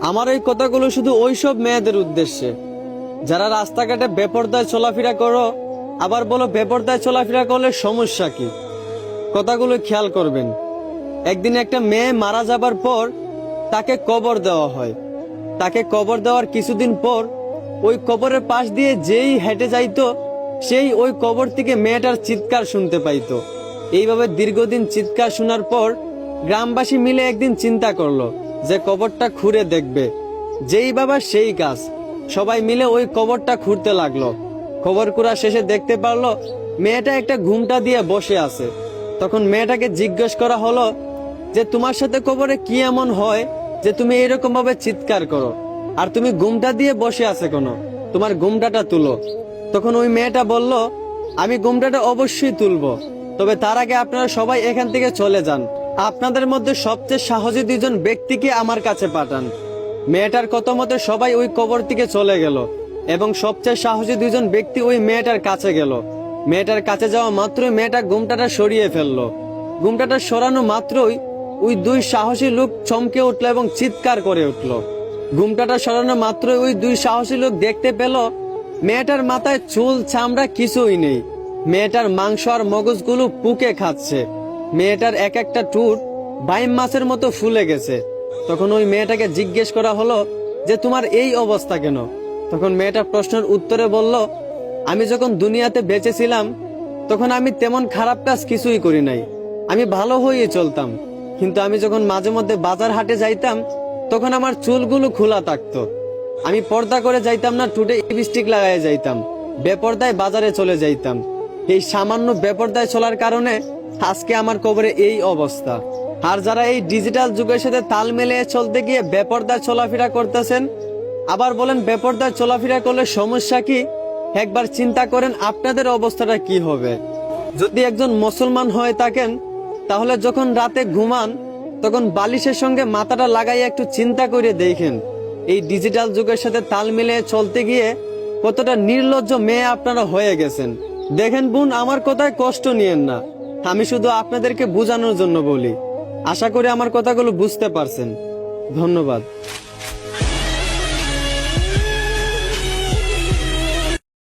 আমার এই কথাগুলো শুধু ওইসব মেয়েদের উদ্দেশ্যে। যারা রাস্তাঘাটে বেপরদায় চলাফেরা করো, আবার বলো বেপরদায় চলাফেরা করলে সমস্যা কি? কথাগুলো খেয়াল করবেন। একদিন একটা মেয়ে মারা যাবার পর তাকে কবর দেওয়া হয়। তাকে কবর দেওয়ার কিছুদিন পর ওই কবরের পাশ দিয়ে যেই হেঁটে যাইতো, সেই ওই কবর থেকে মেয়েটার চিৎকার শুনতে পাইতো। এইভাবে দীর্ঘদিন চিৎকার শোনার পর গ্রামবাসী মিলে একদিন চিন্তা করল যে কবরটা খুঁড়ে দেখবে। যেই বাবা সেই কাজ। সবাই মিলে ওই কবরটা খুঁড়তে লাগল। খবর কুড়া শেষে দেখতে পারল, মেয়েটা একটা ঘুমটা দিয়ে বসে আছে। তখন মেয়েটাকে জিজ্ঞেস করা হলো, যে তোমার সাথে কবরে কি এমন হয় যে তুমি এরকম ভাবে চিৎকার করো? আর তুমি ঘুমটা দিয়ে বসে আছে কোনো? তোমার ঘুমটাটা তুলো। তখন ওই মেয়েটা বলল, আমি ঘুমটাটা অবশ্যই তুলবো। তবে তার আগে আপনারা সবাই এখান থেকে চলে যান। আপনাদের মধ্যে সবচেয়ে সাহসী দুইজন ব্যক্তিকে আমার কাছে পাঠান। মেয়েটার কথা মতে সবাই ওই কবর থেকে চলে গেল এবং সবচেয়ে সাহসী দুইজন ব্যক্তি ওই মেয়েটার কাছে গেল। মেয়েটার কাছে যাওয়া মাত্রই মেয়েটা ঘুমটাটা সরিয়ে ফেলল। ঘুমটাটা সরানো মাত্রই ওই দুই সাহসী লোক চমকে উঠল এবং চিৎকার করে উঠল। ঘুমটাটা সরানো মাত্রই ওই দুই সাহসী লোক দেখতে পেল মেয়েটার মাথায় চুল, চামড়া কিছুই নেই। মেয়েটার মাংস আর মগজগুলো পুকে খাচ্ছে। মেয়েটার এক একটা টুট বাইম মাছের মতো ফুলে গেছে। তখন ওই মেয়েটাকে জিজ্ঞেস করা হলো যে, তোমার এই অবস্থা কেন? তখন মেয়েটা প্রশ্নের উত্তরে বলল, আমি যখন দুনিয়াতে বেঁচে ছিলাম তখন আমি তেমন খারাপ কাজ কিছুই করি নাই। আমি ভালো হয়ে চলতাম। কিন্তু আমি যখন মাঝে মধ্যে বাজার হাটে যাইতাম, তখন আমার চুলগুলো খোলা থাকতো। আমি পর্দা করে যাইতাম না, টুটে লিপস্টিক লাগাই যাইতাম। বেপর্দায় বাজারে চলে যাইতাম। এই সামান্য বেপর্দায় চলার কারণে আজকে আমার কবরে এই অবস্থা। আর যারা এই ডিজিটাল যুগের সাথে তাল মিলিয়ে চলতে গিয়ে বেপর্দায় চলাফেরা করতেছেন, আবার বলেন বেপর্দায় চলাফেরা করলে সমস্যা কি? একবার চিন্তা করেন আপনাদের অবস্থাটা কি হবে। যদি একজন মুসলমান হয়ে থাকেন, তাহলে যখন রাতে ঘুমান, তখন বালিশের সঙ্গে মাথাটা লাগাইয়া একটু চিন্তা করে দেখেন। এই ডিজিটাল যুগের সাথে তাল মিলিয়ে চলতে গিয়ে কতটা নির্লজ্জ মেয়ে আপনারা হয়ে গেছেন। দেখেন বোন, আমার কথায় কষ্ট নিয়েন না। আমি শুধু আপনাদেরকে বোঝানোর জন্য বলি। আশা করি আমার কথাগুলো বুঝতে পারছেন। ধন্যবাদ।